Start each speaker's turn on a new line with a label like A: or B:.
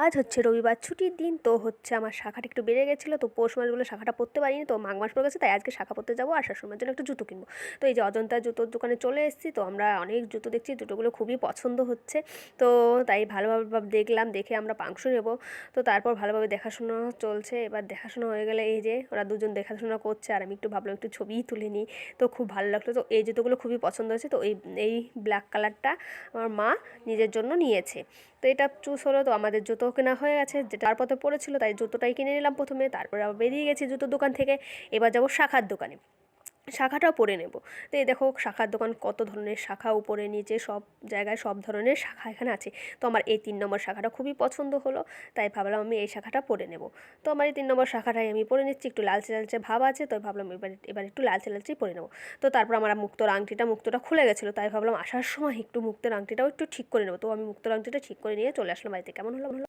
A: আজ হচ্ছে রবিবার, ছুটির দিন। তো হচ্ছে আমার শাখাটা একটু বেড়ে গেছিল, তো পৌষ মাসগুলো শাখাটা পরতে পারিনি। তো মাঘ মাস পড়ে গেছে, তাই আজকে শাখা পরতে যাব আসার সময় জন্য একটু জুতো কিনবো। তো এই যে অজন্তা জুতোর দোকানে চলে এসেছি, তো আমরা অনেক জুতো দেখছি, জুতোগুলো খুবই পছন্দ হচ্ছে। তো তাই ভালোভাবে দেখলাম, দেখে আমরা পাংশু নেব। তো তারপর ভালোভাবে দেখাশোনা চলছে। এবার দেখাশোনা হয়ে গেলে এই যে ওরা দুজন দেখাশোনা করছে, আর আমি একটু ভাবলাম একটু ছবিই তুলে নিই। তো খুব ভালো লাগল। তো এই জুতোগুলো খুবই পছন্দ হয়েছে। তো এই এই ব্ল্যাক কালারটা আমার মা নিজের জন্য নিয়েছে। তো এটা চুজ হলো, তো আমাদের জুতো কেনা হয়ে গেছে যেটা তার পথে পড়েছিল, তাই জুতোটাই কিনে নিলাম প্রথমে, তারপরে আবার বেরিয়ে গেছি জুতোর দোকান থেকে, এবার যাব শাখার দোকানে। শাখাটাও পরে নেব। তো এই দেখো, শাখার দোকান কত ধরনের শাখা, উপরে, নিচে, সব জায়গায় সব ধরনের শাখা এখানে আছে। তো আমার এই তিন নম্বর শাখাটা খুবই পছন্দ হলো, তাই ভাবলাম আমি এই শাখাটা পরে নেব। তো আমার এই তিন নম্বর শাখাটাই আমি পরে নিচ্ছি, একটু লালচে লালচে ভাব আছে তো ভাবলাম এবার এবার একটু লালচে লালচেই পরে নেব। তো তারপর আমার মুক্তোর আংটিটা, মুক্তোটা খুলে গেছিল, তাই ভাবলাম আসার সময় একটু মুক্তের আংটিটাও একটু ঠিক করে নেব। তো আমি মুক্তোর আংটিটা ঠিক করে নিয়ে চলে আসলাম বাড়িতে। কেমন হলো?